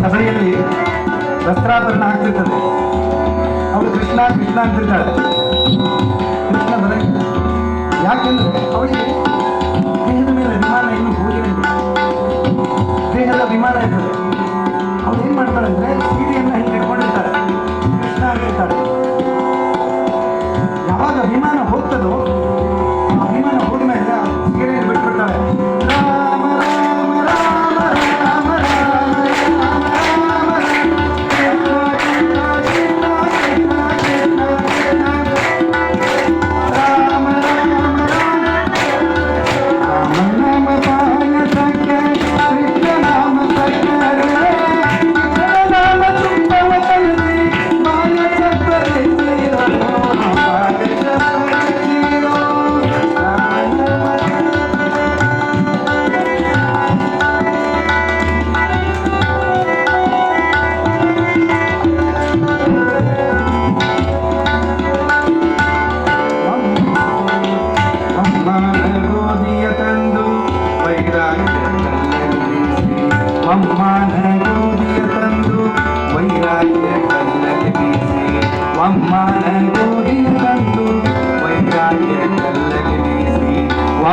ಸಭೆಯಲ್ಲಿ ವಸ್ತ್ರಾಭರಣ ಹಾಕ್ತಿರ್ತದೆ ಅವಳು ಕೃಷ್ಣ ಕೃಷ್ಣ ಅಂತಿರ್ತಾಳೆ ಕೃಷ್ಣ ಬರ ಯಾಕೆಂದರೆ ಅವಳಿಗೆ ದೇಹದ ಮೇಲೆ ಅಭಿಮಾನ ಇನ್ನು ಹೋಗಿರಲಿಲ್ಲ ದೇಹದ ಅಭಿಮಾನ ಇರ್ತದೆ. ಅವಳು ಏನ್ ಮಾಡ್ತಾಳೆ ಅಂದರೆ ಸೀರೆಯನ್ನು ಹಿಂಗೆ ಇಟ್ಕೊಂಡಿರ್ತಾರೆ ಕೃಷ್ಣ ಆಗಿರ್ತಾರೆ ಯಾವಾಗ ಅಭಿಮಾನ ಹೋಗ್ತದೋ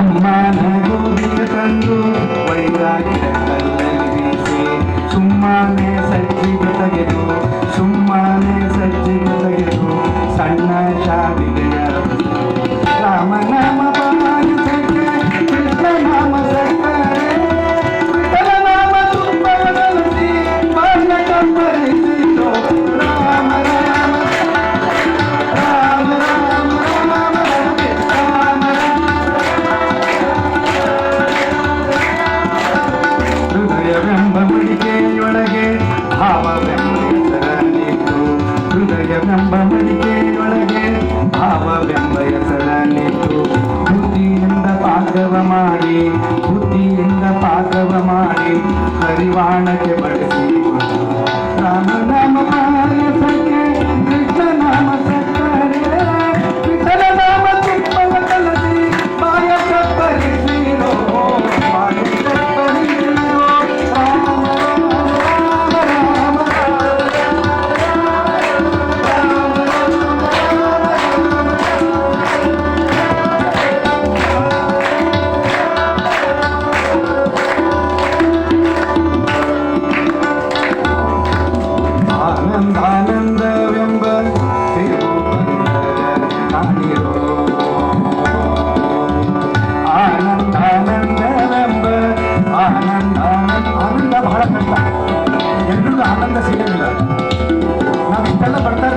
ಅಮ್ಮನೂರಿಗೆ ತಂದು ವೈರಾಗಿರ ಕಲ್ಲಲ್ಲಿ ಬೀಸಿ ಸುಮ್ಮನೆ ಸಜ್ಜಿಗೆ ತೆಗೆದು ಸುಮ್ಮನೆ ಸಜ್ಜಿಗೆ ಆನಂದ ಬಹಳ ಕಷ್ಟ ಎಲ್ಲರಿಗೂ ಆನಂದ ಸಿಗಲಿಲ್ಲ ನಾವು ಇಷ್ಟೆಲ್ಲ ಬರ್ತಾ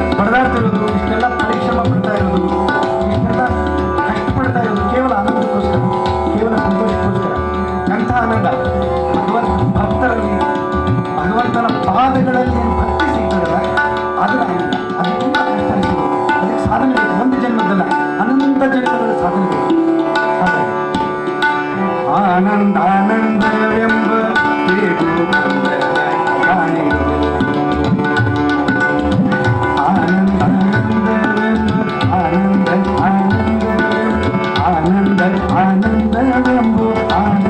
i remember I